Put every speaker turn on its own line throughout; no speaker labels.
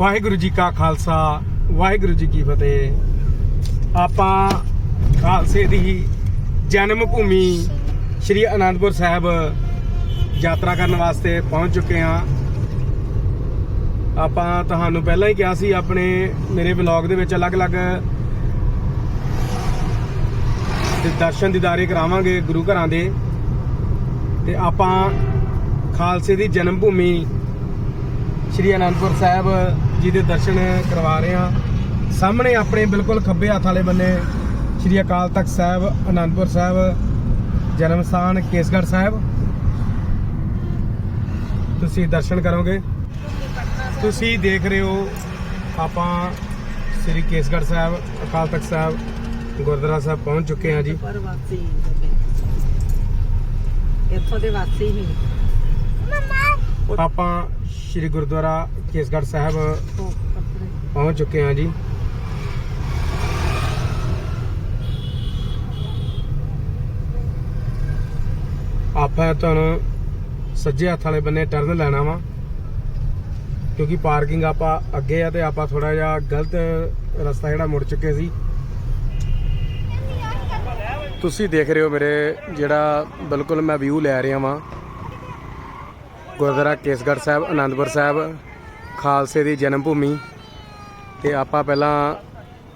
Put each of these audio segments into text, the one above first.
ਵਾਹਿਗੁਰੂ ਜੀ ਕਾ ਖਾਲਸਾ, ਵਾਹਿਗੁਰੂ ਜੀ ਕੀ ਫਤਿਹ। ਆਪਾਂ ਖਾਲਸੇ ਦੀ ਜਨਮ ਭੂਮੀ ਸ਼੍ਰੀ ਅਨੰਦਪੁਰ ਸਾਹਿਬ ਯਾਤਰਾ ਕਰਨ ਵਾਸਤੇ ਪਹੁੰਚ ਚੁੱਕੇ ਹਾਂ। ਆਪਾਂ ਤੁਹਾਨੂੰ ਪਹਿਲਾਂ ਹੀ ਕਿਹਾ ਸੀ, ਆਪਣੇ, ਮੇਰੇ ਵਲੌਗ ਦੇ ਵਿੱਚ ਅਲੱਗ-ਅਲੱਗ ਦਰਸ਼ਨ ਦਿਦਾਰੇ ਕਰਾਵਾਂਗੇ ਗੁਰੂ ਘਰਾਂ ਦੇ। ਤੇ ਆਪਾਂ ਖਾਲਸੇ ਦੀ ਜਨਮ ਭੂਮੀ ਸ਼੍ਰੀ ਅਨੰਦਪੁਰ ਸਾਹਿਬ ਜੀ ਦੇ ਦਰਸ਼ਨ ਕਰਵਾ ਰਹੇ ਹਾਂ। ਸਾਹਮਣੇ ਆਪਣੇ ਬਿਲਕੁਲ ਖੱਬੇ ਹੱਥ ਵਾਲੇ ਬੰਨੇ ਸ਼੍ਰੀ ਅਕਾਲ ਤਖਤ ਸਾਹਿਬ ਅਨੰਦਪੁਰ ਸਾਹਿਬ ਜਨਮ ਸਥਾਨ ਕੇਸਗੜ੍ਹ ਸਾਹਿਬ। ਤੁਸੀਂ ਦਰਸ਼ਨ ਕਰੋਗੇ। ਤੁਸੀਂ ਦੇਖ ਰਹੇ ਹੋ ਆਪਾਂ ਸ੍ਰੀ ਕੇਸਗੜ੍ਹ ਸਾਹਿਬ ਅਕਾਲ ਤਖਤ ਸਾਹਿਬ ਗੁਰਦੁਆਰਾ ਸਾਹਿਬ ਪਹੁੰਚ ਚੁੱਕੇ ਹਾਂ ਜੀ।
ਇੱਥੋਂ ਦੇ ਵਾਸੀ ਹੀ
ਆਪਾਂ ਸ੍ਰੀ ਗੁਰਦੁਆਰਾ ਕੇਸਗੜ੍ਹ ਸਾਹਿਬ ਪਹੁੰਚ ਚੁੱਕੇ ਹਾਂ ਜੀ। ਆਪਾਂ ਤੁਹਾਨੂੰ ਸੱਜੇ ਹੱਥ ਵਾਲੇ ਬੰਨੇ ਟਰਨ ਲੈਣਾ ਵਾ ਕਿਉਂਕਿ ਪਾਰਕਿੰਗ ਆਪਾਂ ਅੱਗੇ ਆ ਤੇ ਆਪਾਂ ਥੋੜਾ ਜਿਹਾ ਗਲਤ ਰਸਤਾ ਜਿਹੜਾ ਮੁੜ ਚੁੱਕੇ ਸੀ। ਤੁਸੀਂ ਦੇਖ ਰਹੇ ਹੋ ਮੇਰੇ ਜਿਹੜਾ ਬਿਲਕੁਲ ਮੈਂ ਵਿਊ ਲੈ ਰਿਹਾ ਵਾਂ। ਗੁਰਦੁਆਰਾ ਕੇਸਗੜ੍ਹ ਸਾਹਿਬ ਆਨੰਦਪੁਰ ਸਾਹਿਬ, ਖਾਲਸੇ ਦੀ ਜਨਮ ਭੂਮੀ। ਤੇ ਆਪਾਂ ਪਹਿਲਾਂ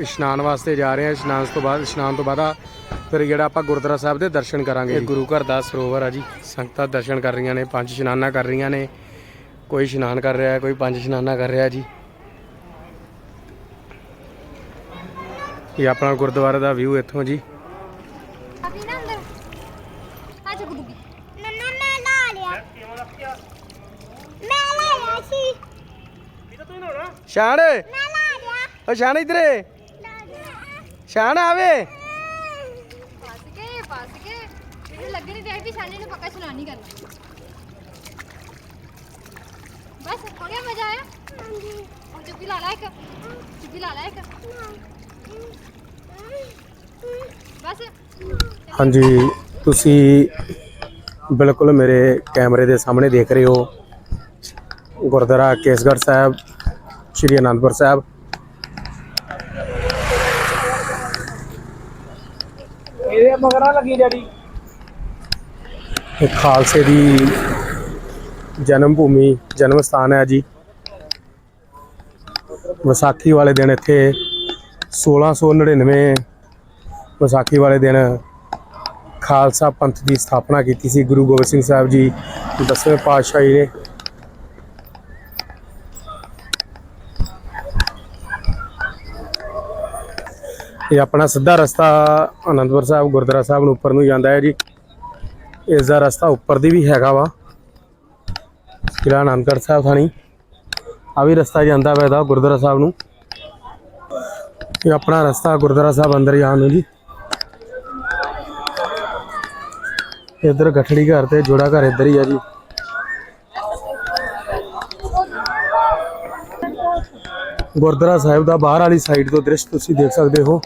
ਇਸ਼ਨਾਨ ਵਾਸਤੇ ਜਾ ਰਹੇ ਹਾਂ। ਇਸ਼ਨਾਨ ਤੋਂ ਬਾਅਦ, ਇਸ਼ਨਾਨ ਤੋਂ ਬਾਅਦ ਫਿਰ ਜਿਹੜਾ ਆਪਾਂ ਗੁਰਦੁਆਰਾ ਸਾਹਿਬ ਦੇ ਦਰਸ਼ਨ ਕਰਾਂਗੇ ਇਹ ਗੁਰੂ ਘਰ ਦਾ ਸਰੋਵਰ ਆ ਜੀ। ਸੰਗਤਾਂ ਦਰਸ਼ਨ ਕਰ ਰਹੀਆਂ ਨੇ, ਪੰਜ ਇਸ਼ਨਾਨਾਂ ਕਰ ਰਹੀਆਂ ਨੇ। ਕੋਈ ਇਸ਼ਨਾਨ ਕਰ ਰਿਹਾ, ਕੋਈ ਪੰਜ ਇਸ਼ਨਾਨਾਂ ਕਰ ਰਿਹਾ ਜੀ। ਇਹ ਆਪਣਾ ਗੁਰਦੁਆਰਾ ਦਾ ਵਿਊ ਇੱਥੋਂ ਜੀ
ਅਭੀ ਨਾ ਅੰਦਰ ਆ ਜਾ ਗੁੱਗੀ ਨੰਨਾ ਮੈਂ ਲਾ ਲਿਆ ਮੈਂ ਲਾ ਲਿਆ ਸੀ
ਸ਼ਾਨ।
ਮੈਂ ਲਾ ਲਿਆ
ਓ ਸ਼ਾਨ ਇਧਰੇ। ਸ਼ਾਨ ਆਵੇ।
ਫਸ ਗਏ ਫਸ ਗਏ। ਇਹਨੂੰ ਲੱਗ ਨਹੀਂ ਰਿਹਾ ਵੀ ਸ਼ਾਨੀ ਨੂੰ ਪੱਕਾ ਚਲਾਨ ਨਹੀਂ ਕਰਨਾ ਬਸ ਹੋ ਗਿਆ ਮਜ਼ਾ ਆਇਆ? ਹਾਂਜੀ। ਹੁਣ ਚੁੱਪੀ ਲਾ ਲੈ ਇੱਕ। ਚੁੱਪੀ ਲਾ ਲੈ ਇੱਕ। ਬਸ।
ਹਾਂਜੀ ਤੁਸੀਂ ਬਿਲਕੁਲ ਮੇਰੇ ਕੈਮਰੇ ਦੇ ਸਾਹਮਣੇ ਦੇਖ ਰਹੇ ਹੋ। ਗੁਰਦੁਆਰਾ ਕੇਸਗੜ੍ਹ ਸਾਹਿਬ ਸ਼੍ਰੀ ਅਨੰਦਪੁਰ ਸਾਹਿਬ।
ਇਹਦੇ ਮਗਰਾਂ ਲੱਗੀ ਡੈਡੀ।
ਇਹ ਖਾਲਸੇ ਦੀ ਜਨਮ ਭੂਮੀ ਜਨਮ ਸਥਾਨ ਹੈ ਜੀ। ਵਿਸਾਖੀ ਵਾਲੇ ਦਿਨ ਇੱਥੇ 1699 ਵਿਸਾਖੀ ਵਾਲੇ ਦਿਨ ਖਾਲਸਾ ਪੰਥ ਦੀ ਸਥਾਪਨਾ ਕੀਤੀ ਸੀ। ਗੁਰੂ ਗੋਬਿੰਦ ਸਿੰਘ ਸਾਹਿਬ ਜੀ ਦਸਵੇਂ ਪਾਤਸ਼ਾਹ ਜੀ ਨੇ। ਇਹ ਆਪਣਾ ਸਿੱਧਾ ਰਸਤਾ ਅਨੰਦਪੁਰ ਸਾਹਿਬ, ਗੁਰਦੁਆਰਾ ਸਾਹਿਬ ਨੂੰ ਉੱਪਰ ਨੂੰ ਜਾਂਦਾ ਹੈ ਜੀ। ਇਸ ਦਾ ਰਸਤਾ ਉੱਪਰ ਦੀ ਵੀ ਹੈਗਾ ਵਾ। ਕਿਲਾ ਆਨੰਦਗੜ੍ਹ ਸਾਹਿਬ ਥਾਣੀ। ਆ ਵੀ ਰਸਤਾ ਜਾਂਦਾ ਵਾ ਇਹਦਾ, ਗੁਰਦੁਆਰਾ ਸਾਹਿਬ ਨੂੰ। ਇਹ ਆਪਣਾ ਰਸਤਾ ਗੁਰਦੁਆਰਾ ਸਾਹਿਬ ਅੰਦਰ ਜਾਣ ਨੂੰ ਜੀ। ਇੱਧਰ ਗਠੜੀ ਘਰ ਤੇ ਜੋੜਾ ਘਰ ਇੱਧਰ ਹੀ ਆ ਜੀ। ਗੁਰਦੁਆਰਾ ਸਾਹਿਬ ਦਾ ਬਾਹਰ ਵਾਲੀ ਸਾਈਡ ਤੋਂ ਦ੍ਰਿਸ਼ ਤੁਸੀਂ ਦੇਖ ਸਕਦੇ ਹੋ।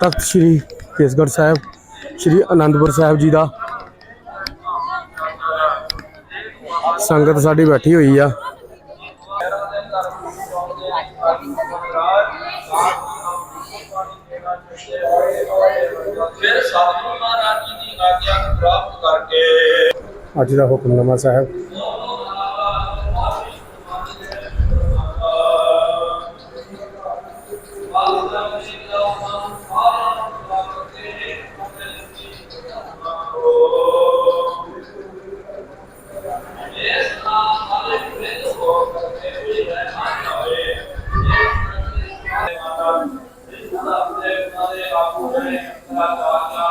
ਤਖਤ ਸ੍ਰੀ ਕੇਸਗੜ੍ਹ ਸਾਹਿਬ ਸ੍ਰੀ ਅਨੰਦਪੁਰ ਸਾਹਿਬ ਜੀ ਦਾ ਸੰਗਤ ਸਾਡੀ ਬੈਠੀ ਹੋਈ ਆ।
ਫਿਰ ਸਤਿਗੁਰੂ ਮਹਾਰਾਜ ਜੀ ਦੀ ਆਗਿਆ ਨੂੰ ਪ੍ਰਾਪਤ ਕਰਕੇ
ਅੱਜ ਦਾ ਹੁਕਮਨਾਮਾ ਸਾਹਿਬ।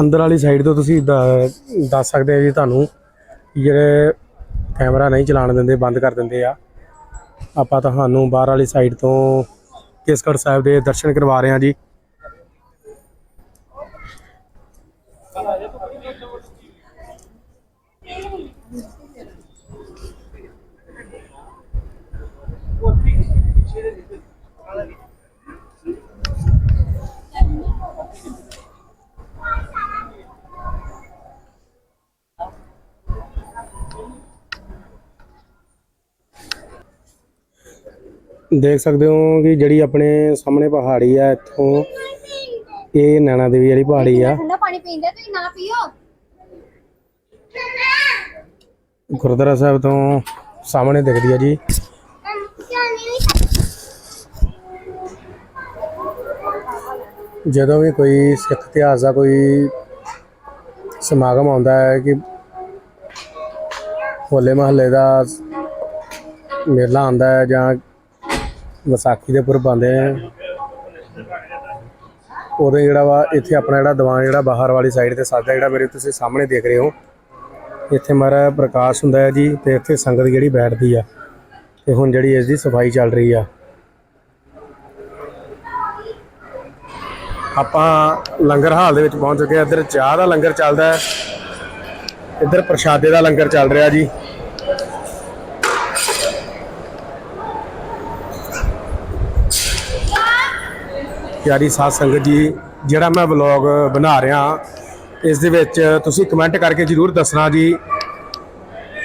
ਅੰਦਰ ਵਾਲੀ ਸਾਈਡ ਤੋਂ ਤੁਸੀਂ ਦ- ਦੱਸ ਸਕਦੇ ਆ ਜੀ ਤੁਹਾਨੂੰ ਜਿਹੜੇ ਕੈਮਰਾ ਨਹੀਂ ਚਲਾਉਣ ਦਿੰਦੇ, ਬੰਦ ਕਰ ਦਿੰਦੇ ਆ। ਆਪਾਂ ਤੁਹਾਨੂੰ ਬਾਹਰ ਵਾਲੀ ਸਾਈਡ ਤੋਂ ਕੇਸਗੜ੍ਹ ਸਾਹਿਬ ਦੇ ਦਰਸ਼ਨ ਕਰਵਾ ਰਹੇ ਹਾਂ ਜੀ। ਦੇਖ ਸਕਦੇ ਹੋ ਕਿ ਜਿਹੜੀ ਆਪਣੇ ਸਾਹਮਣੇ ਪਹਾੜੀ ਆ ਇੱਥੋਂ ਇਹ ਨੈਣਾ ਦੇਵੀ ਵਾਲੀ ਪਹਾੜੀ ਆ।
ਠੰਡਾ ਪਾਣੀ ਪੀਂਦੇ ਤੁਸੀਂ ਨਾ ਪੀਓ।
ਗੁਰਦੁਆਰਾ ਸਾਹਿਬ ਤੋਂ ਸਾਹਮਣੇ ਦਿਖਦੀ ਆ ਜੀ। ਜਦੋਂ ਵੀ ਕੋਈ ਸਿੱਖ ਇਤਿਹਾਸ ਦਾ ਕੋਈ ਸਮਾਗਮ ਆਉਂਦਾ ਹੈ ਕਿ ਹੋਲੇ ਮਹੱਲੇ ਦਾ ਮੇਲਾ ਆਉਂਦਾ ਹੈ ਜਾਂ ਵਿਸਾਖੀ ਦੇ ਪੁਰਬ ਆਉਂਦੇ ਨੇ ਉਦੋਂ ਜਿਹੜਾ ਵਾ, ਇੱਥੇ ਆਪਣਾ ਜਿਹੜਾ ਦੀਵਾਨ ਜਿਹੜਾ ਬਾਹਰ ਵਾਲੀ ਸਾਈਡ ਤੇ ਸਾਜਾ ਜਿਹੜਾ ਮੇਰੇ ਤੁਸੀਂ ਸਾਹਮਣੇ ਦੇਖ ਰਹੇ ਹੋ। ਇੱਥੇ ਮਾਰਾ ਪ੍ਰਕਾਸ਼ ਹੁੰਦਾ ਹੈ ਜੀ ਤੇ ਇੱਥੇ ਸੰਗਤ ਜਿਹੜੀ ਬੈਠਦੀ ਆ। ਤੇ ਹੁਣ ਜਿਹੜੀ ਇਸ ਦੀ ਸਫ਼ਾਈ ਚੱਲ ਰਹੀ ਆ। ਆਪਾਂ ਲੰਗਰ ਹਾਲ ਦੇ ਵਿੱਚ ਪਹੁੰਚ ਚੁੱਕੇ ਆ। ਇੱਧਰ ਚਾਹ ਦਾ ਲੰਗਰ ਚੱਲਦਾ ਹੈ। ਇੱਧਰ ਪ੍ਰਸ਼ਾਦੇ ਦਾ ਲੰਗਰ ਚੱਲ ਰਿਹਾ ਜੀ। ਪਿਆਰੀ ਸਾਧ ਸੰਗਤ ਜੀ, ਜਿਹੜਾ ਮੈਂ ਵਲੌਗ ਬਣਾ ਰਿਹਾ, ਇਸ ਦੇ ਵਿੱਚ ਤੁਸੀਂ ਕਮੈਂਟ ਕਰਕੇ ਜਰੂਰ ਦੱਸਣਾ ਜੀ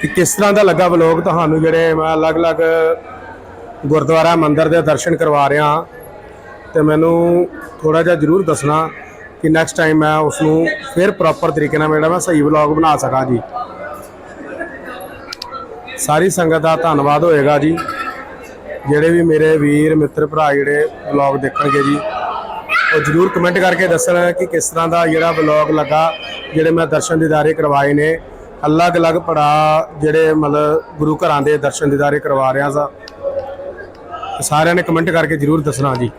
ਕਿ ਕਿਸ ਤਰ੍ਹਾਂ ਦਾ ਲੱਗਾ ਵਲੌਗ ਤੁਹਾਨੂੰ, ਜਿਹੜੇ ਮੈਂ ਅਲੱਗ-ਅਲੱਗ ਗੁਰਦੁਆਰਾ ਮੰਦਿਰ ਦੇ ਦਰਸ਼ਨ ਕਰਵਾ ਰਿਹਾ। ਤੇ ਮੈਨੂੰ ਥੋੜਾ ਜਿਹਾ ਜਰੂਰ ਦੱਸਣਾ ਕਿ ਨੈਕਸਟ ਟਾਈਮ ਮੈਂ ਉਸ ਨੂੰ ਫਿਰ ਪ੍ਰੋਪਰ ਤਰੀਕੇ ਨਾਲ ਜਿਹੜਾ ਮੈਂ ਸਹੀ ਵਲੌਗ ਬਣਾ ਸਕਾਂ ਜੀ। ਸਾਰੀ ਸੰਗਤ ਦਾ ਧੰਨਵਾਦ ਹੋਏਗਾ ਜੀ। ਜਿਹੜੇ ਵੀ ਮੇਰੇ ਵੀਰ, ਮਿੱਤਰ, ਭਰਾ ਜਿਹੜੇ ਵਲੌਗ ਦੇਖਣਗੇ ਜੀ ਉਹ ਜਰੂਰ ਕਮੈਂਟ ਕਰਕੇ ਦੱਸਣਾ ਕਿ ਕਿਸ ਤਰ੍ਹਾਂ ਦਾ ਜਿਹੜਾ ਵਲੌਗ ਲੱਗਾ, ਜਿਹੜੇ ਮੈਂ ਦਰਸ਼ਨ ਦਿਦਾਰੇ ਕਰਵਾਏ ਨੇ। ਅਲੱਗ-ਅਲੱਗ ਪੜਾ ਜਿਹੜੇ ਮਤਲਬ ਗੁਰੂ ਘਰਾਂ ਦੇ ਦਰਸ਼ਨ ਦਿਦਾਰੇ ਕਰਵਾ ਰਿਹਾ ਸਾਂ। ਸਾਰਿਆਂ ਨੇ ਕਮੈਂਟ ਕਰਕੇ ਜਰੂਰ ਦੱਸਣਾ ਜੀ।